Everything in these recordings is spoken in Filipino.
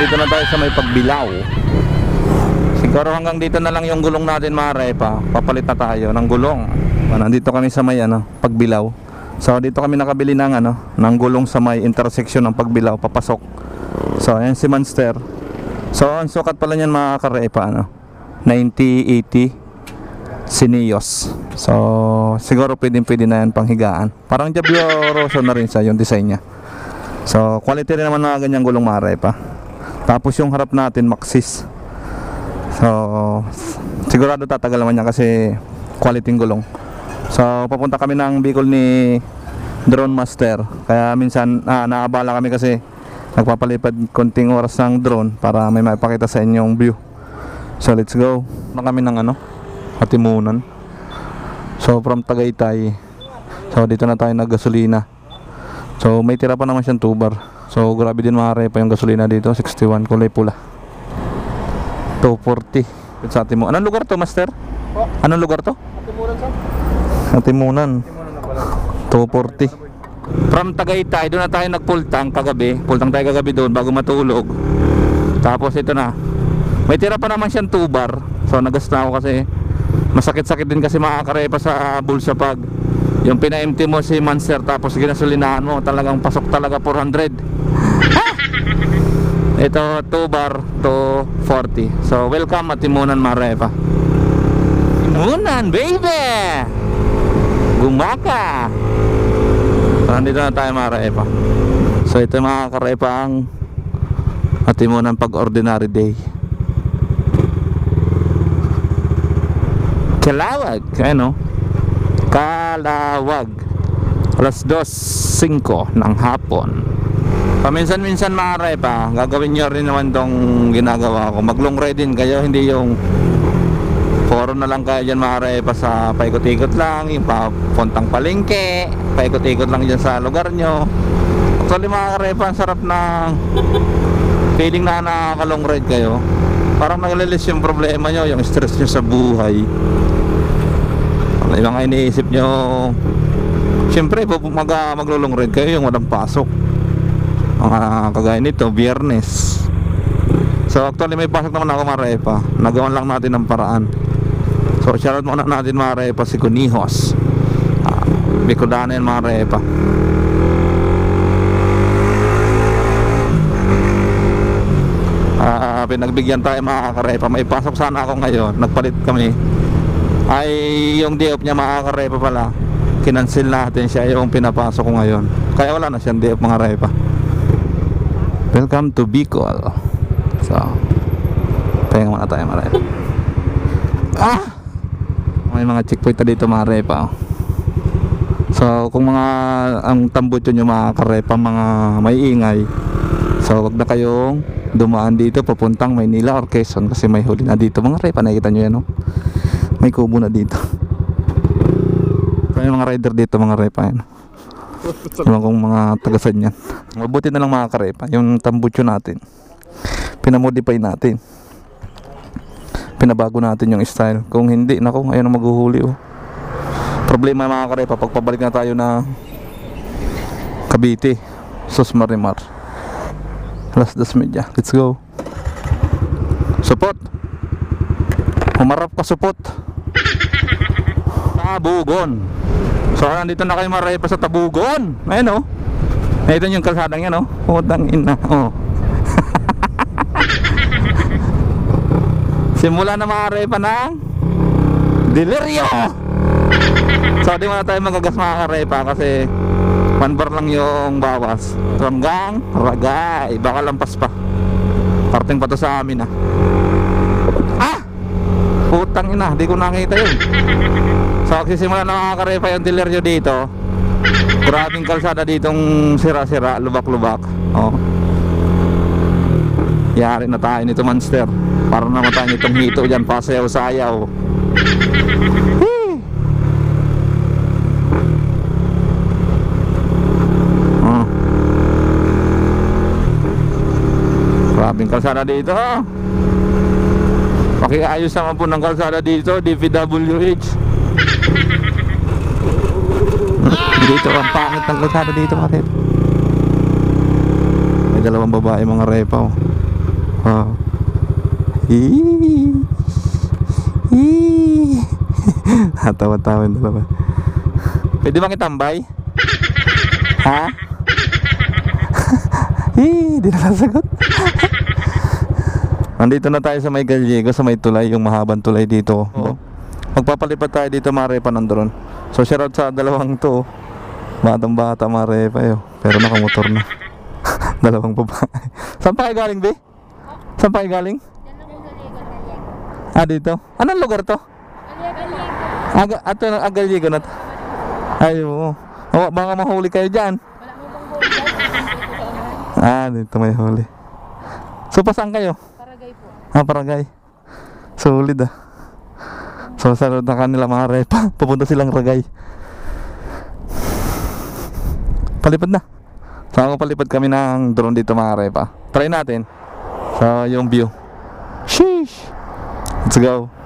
nandito na tayo sa may pagbilaw. Siguro hanggang dito na lang yung gulong natin mga. Papalit na tayo ng gulong. Ah, Nandito kami sa may ano, pagbilaw. So dito kami nakabili ng ano, ng gulong sa may intersection ng pagbilaw papasok. So ayan si Monster. So ang sukat pala niyan mga karepa ano, 9080 Cineos. So siguro pwedeng pwede na yan panghigaan. Parang Diablo Rosso na rin sa yung design niya. So quality rin naman mga ganyang gulong mga repa. Tapos yung harap natin Maxis. So, sigurado tatagal naman niya kasi quality gulong. So, papunta kami ng Bicol ni Drone Master. Kaya minsan, ah, naabala kami kasi nagpapalipad konting oras ng drone para may maipakita sa inyong view. So, let's go. Na kami ng ano, Hatimunan. So, from Tagaytay. So, dito na tayo naggasolina. So, may tira pa naman siyang tubar. So, grabe din mga repa yung gasolina dito. 61, kulay pula. 240 sa atin mo. Anong lugar to, Master? Po. Anong lugar to? Katimunan sir. Atimunan. Katimunan na pala. 240. From Tagaytay, doon na tayo nagpultang kagabi. Pultang tayo kagabi doon bago matulog. Tapos ito na. May tira pa naman siyang tubar. So nagasta ako kasi masakit-sakit din kasi makakarepa sa bulsa pag yung pina-empty mo si Monster tapos ginasolinahan mo talagang pasok talaga 400 ito 2 bar to 40 so welcome at Timunan Marepa Timunan baby! Gumaka so nandito na tayo Marepa so ito mga karepa ang at Timunan pag ordinary day. Kalawag ano? Kalawag. Alas 2.05 ng hapon Paminsan-minsan maaray pa, gagawin nyo rin naman tong ginagawa ko. Mag-long ride din kayo, hindi yung foro na lang kayo dyan maaray pa sa paikot-ikot lang, yung papuntang palengke, paikot-ikot lang dyan sa lugar nyo. Actually maaray pa, ang sarap na feeling na nakaka-long ride kayo. Parang naglilis yung problema nyo, yung stress nyo sa buhay. Yung mga iniisip nyo, Siyempre, mag, mag, maglo-long ride kayo yung walang pasok mga kagaya nito, biyernes. So actually may pasok naman ako mga repa. Nagawan lang natin ng paraan. So shoutout muna natin mga repa si Kunihos. Ah, Bicolana yan mga repa. Ah, pinagbigyan tayo mga karepa. May pasok sana ako ngayon. Nagpalit kami. Ay yung day off niya mga karepa pala. Kinansil natin siya yung pinapasok ko ngayon. Kaya wala na siyang day off mga repa. Welcome to Bicol. So, pahinga muna tayo mga repa. Ah! May mga checkpoint dito mga repa. oh. So, kung mga ang tambutso nyo mga karepa, mga may ingay. So, wag na kayong dumaan dito papuntang Maynila or Quezon kasi may huli na dito. Mga repa, nakikita nyo yan, no? May kubo na dito. May mga rider dito, mga repa yan. Ewan kong mga tagasan yan. Mabuti na lang mga karepa. Yung tambutso natin. Pinamodify natin. Pinabago natin yung style. Kung hindi, nako, ayun ang maghuhuli oh. Problema mga karepa, pag pabalik na tayo na Cavite, Sus Marimar. Alas das media. Let's go. Support. Humarap ka support. Tabugon. So nandito na kayo marepa sa Tabugon. Ayun oh. Ito yung kalsadang yan oh. Putang ina. Oh. Simula na marepa ng Delirio. So di muna tayo magagas mga karepa kasi one bar lang yung bawas. Hanggang Ragay. Baka lampas pa. Parting pa to sa amin ah. Ah! Putang ina, di ko nakita yun. So magsisimula na mga karepa yung Delirio dito. Grabing kalsada ditong sira-sira, lubak-lubak. Oh. Yari na tayo nito monster. Para naman tayo nitong hito dyan, pasayaw-sayaw. Oh. Grabing kalsada dito. Pakiayos naman po ng kalsada dito, DPWH. Dito ang pangit ng kalsada dito mga rep. May dalawang babae mga repa oh. Oh. Eee. Eee. Tawa-tawa na naman. Pwede bang itambay? ha? Eee, di na nasagot. Nandito na tayo sa may Gallego, sa may tulay, yung mahabang tulay dito. Oo. Magpapalipad tayo dito, Marepa, ng drone. So, shoutout sa dalawang to. Oh. Batang bata, Marepa, yo. Pero nakamotor na. dalawang babae. Saan pa kayo galing, be? Saan pa kayo galing? Ah, dito? Anong lugar to? Aga, ato na Agaliego na to. Ay, oo. Oh, baka mahuli kayo dyan. Ah, dito may huli. So, pa saan kayo? Paragay po. Ah, Paragay. Solid ah. So, sa na kanila mga repa, pupunta silang Ragay. Palipad na. So, ako palipad kami ng drone dito mga repa. Try natin. So, yung view. Sheesh! Let's go.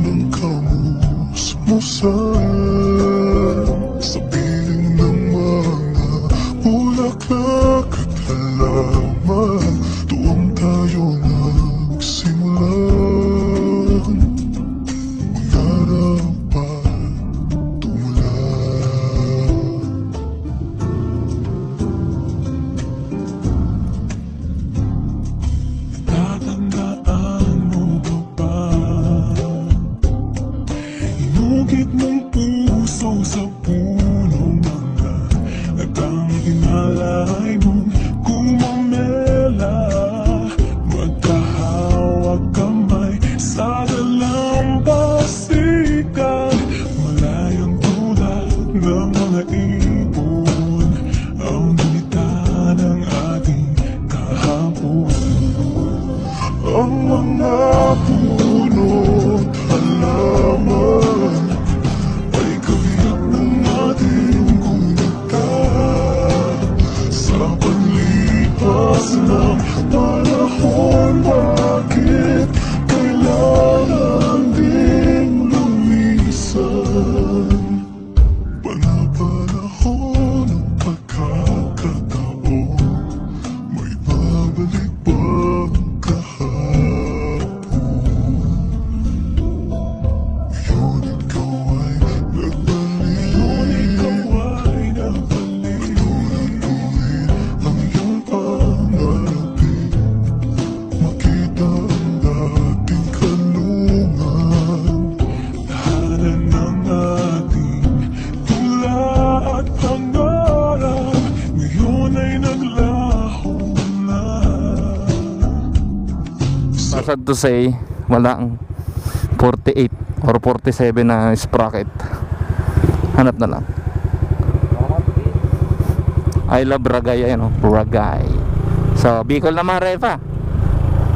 morning comes, no sun. Puso sa Sad to say, walang 48 or 47 na sprocket. Hanap na lang. I love Ragay, ayun oh, Ragay. So, Bicol na mga repa.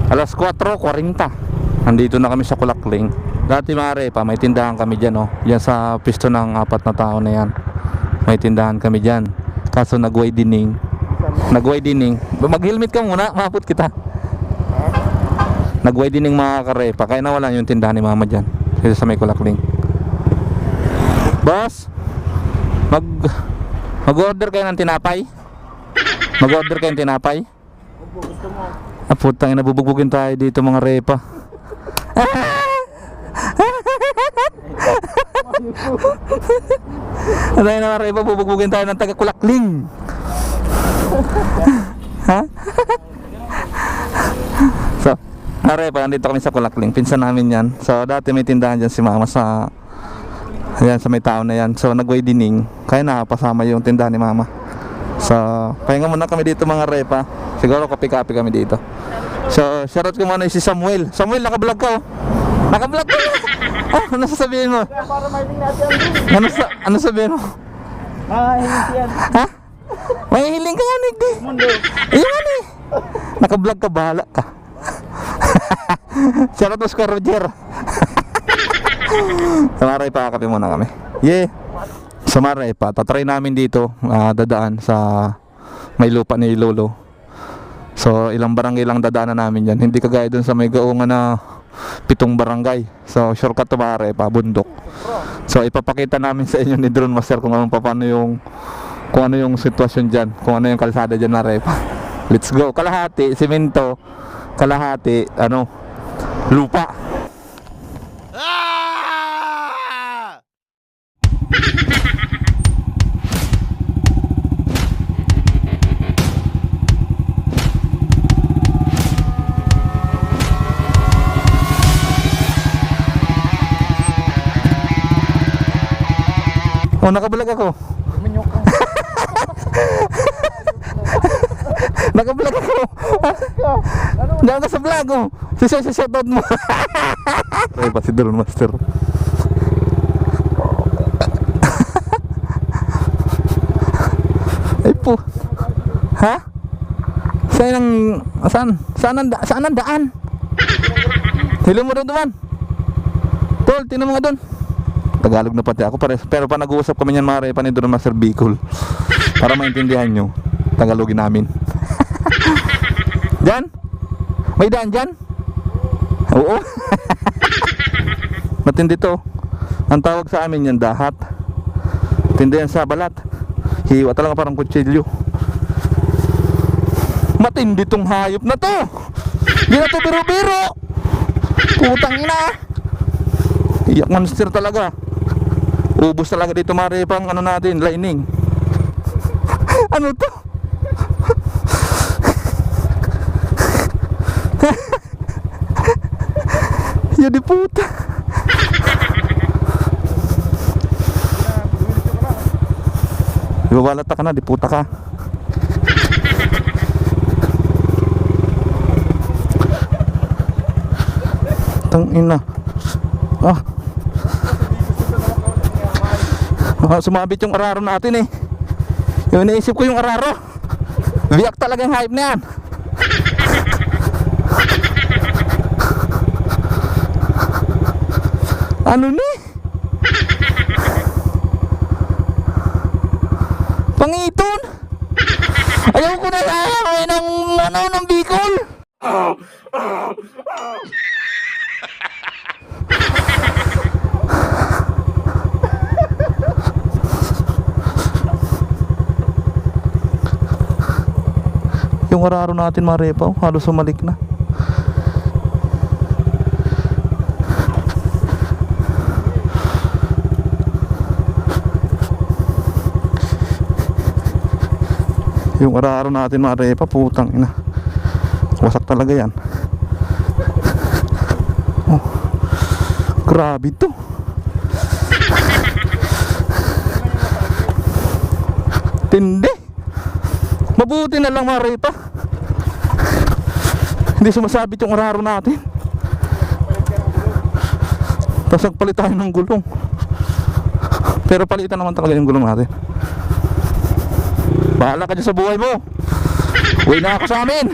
Alas 4.40. Nandito na kami sa Kulakling. Dati mga repa, may tindahan kami dyan oh. Yan sa pisto ng apat na tao na yan. May tindahan kami dyan. Kaso nag-widening. Nag-widening. Mag-helmet ka muna, maput kita. Nag-widening mga karepa. Kaya nawala yung tindahan ni mama dyan. Dito sa may Kulakling. Boss, mag mag-order kayo ng tinapay? Mag-order kayo ng tinapay? Ah, putang ina, bubugbugin tayo dito mga repa. Ano yun mga repa, bubugbugin tayo ng taga Kulakling. ha? So, mga repa, nandito kami sa Kulakling. Pinsan namin yan. So, dati may tindahan dyan si mama sa Ayan, sa may tao na yan. So, nag-widening. Kaya nakapasama yung tindahan ni mama. So, pahinga muna kami dito mga repa. Siguro kapi-kapi kami dito. So, shoutout ko muna si Samuel. Samuel, nakablog ka oh. Naka-vlog ka. Oh, ano sasabihin mo? Ano, sa, ano sabihin mo? Ah. Ha? May hiling ka nga, Nick. Mundo. Ayun ano eh. Naka-vlog ka, bahala ka. Shoutout mo ka, Roger. Sa Maray pa, kape muna kami. Yeah. Sa Maray pa, tatry namin dito, ah, dadaan sa may lupa ni Lolo. So, ilang barangay lang dadaanan namin yan. Hindi kagaya dun sa may gaungan na pitong barangay. So, shortcut to Maray pa, bundok. So, ipapakita namin sa inyo ni Drone Master kung ano paano yung kung ano yung sitwasyon dyan, kung ano yung kalsada dyan na repa. Let's go. Kalahati, simento, kalahati, ano, lupa. Oh, nakabulag ako. Minyok Nakabulag ako. Diyan ka sa vlog oh. Si si si shoutout mo. Repa si Drone Master. Ay po. Ha? Saan ang saan? Saan ang, saan ang daan? Hilo mo doon duman. Tol, tingnan mo nga doon. Tagalog na pati ako pare, pero pa nag-uusap kami niyan mga repa ni Drone Master Bicol. Para maintindihan nyo, Tagalogin namin. Diyan? May daan dyan? Oo. Matindi to. Ang tawag sa amin yan, dahat. Tindi yan sa balat. Hiwa talaga parang kutsilyo. Matindi tong hayop na to. Di na to biro-biro. Putang ina. Iyak monster talaga. Ubus talaga dito mare pang ano natin, lining. ano to? Ya di puta. Iwawalat ka na, di puta ka. Tang ina. Ah. Ah, sumabit yung araro natin eh. Yung iniisip ko yung araro. Biyak talaga yung hype na yan. Ano ni? Pangiton? Ayaw ko na eh ng ano ng Bicol. Yung araro natin marepaw, halos sumalik na. Yung araro natin mga repa, putang ina. Wasak talaga yan. Oh, grabe to. Tindi. Mabuti na lang mga repa. Hindi sumasabit yung araro natin. Tapos nagpalit tayo ng gulong. Pero palitan naman talaga yung gulong natin. Bahala ka dyan sa buhay mo. Uwi na ako sa amin.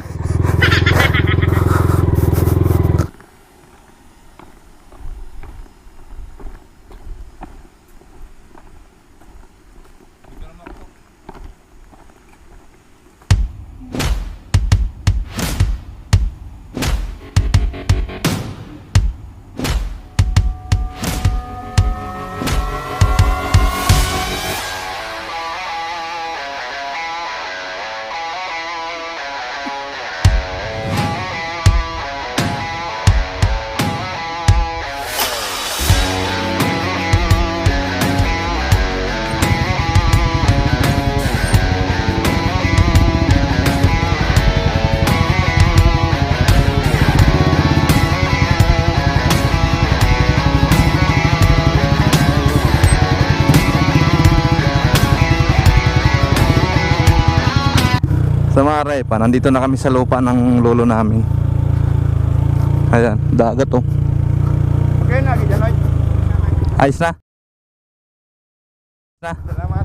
Sa Maray pa, nandito na kami sa lupa ng lolo namin. Ayan, dagat oh. Ayos na? Na? Salamat.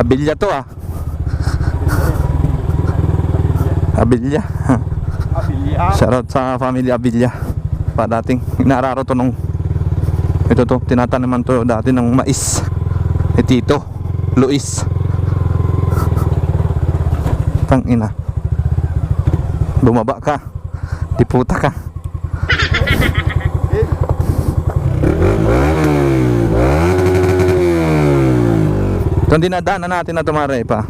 Abilya to ah. Abilya. Abilia. Shoutout sa family Abilya. Pa dating inararo to nung ito to, tinataniman to dati ng mais. Ni Tito, Luis. Tang ina. Bumaba ka. Diputa ka. Itong dinadaanan natin na tumare pa.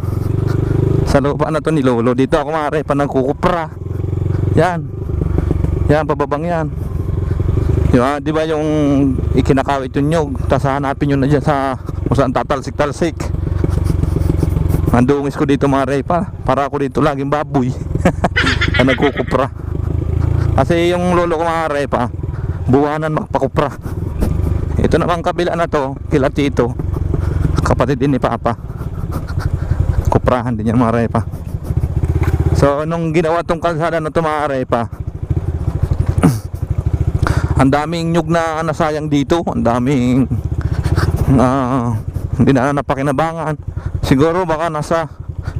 Sa lupa na to ni Lolo. Dito ako mare pa nagkukupra. Yan. Yan, pababang yan. Di ba, di ba yung ikinakawit yung nyog, tapos hanapin nyo na dyan sa kung saan tatalsik-talsik. Mandungis ko dito mga repa, para ako dito laging baboy. na nagkukupra. Kasi yung lolo ko mga repa, buwanan magpakupra. Ito naman kabila na to, kila tito, kapatid din ni Papa. Kuprahan din yan mga repa. So nung ginawa tong kalsada na to mga repa, ang daming nyug na nasayang dito, ang daming ah, hindi na napakinabangan. Siguro baka nasa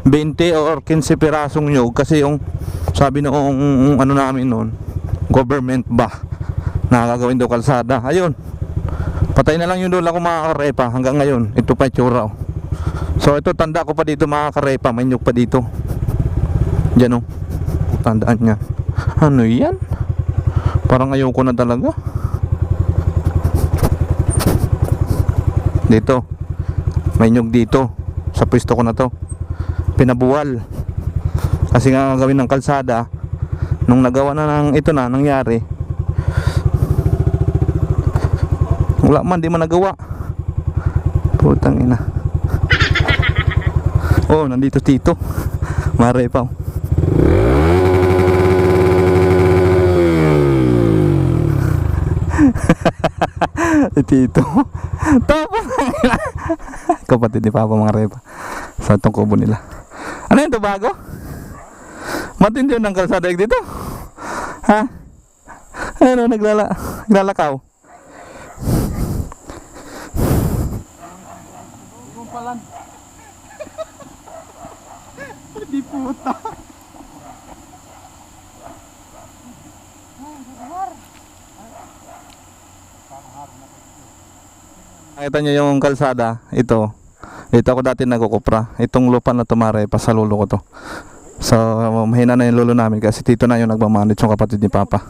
20 or 15 pirasong nyug kasi yung sabi noong ano namin noon, government ba na gagawin daw kalsada. Ayun. Patay na lang yung lola ko mga karepa hanggang ngayon. Ito pa yung tsura. oh. So ito tanda ko pa dito mga karepa, may nyug pa dito. Diyan oh. Tandaan niya. Ano yan? Parang ayoko na talaga. Dito. May nyug dito. Sa pwesto ko na to. Pinabuwal. Kasi nga gawin ng kalsada. Nung nagawa na ng ito na, nangyari. Wala man, di man nagawa. Putang ina. Oh, nandito tito. Mare pa. oh. Tito. Tapos Kapatid ni Papa mga repa. Sa itong kubo nila. Ano yun to bago? Matindi yun ng kalsada yung dito. Ha? Ano naglala naglalakaw? Kumpalan. Di puta. Nakita nyo yung kalsada, ito. Dito ako dati nagkukupra. Itong lupa na tumare, pasalulo ko to. So, mahina na yung lulo namin kasi dito na yung nagmamanage yung kapatid ni Papa.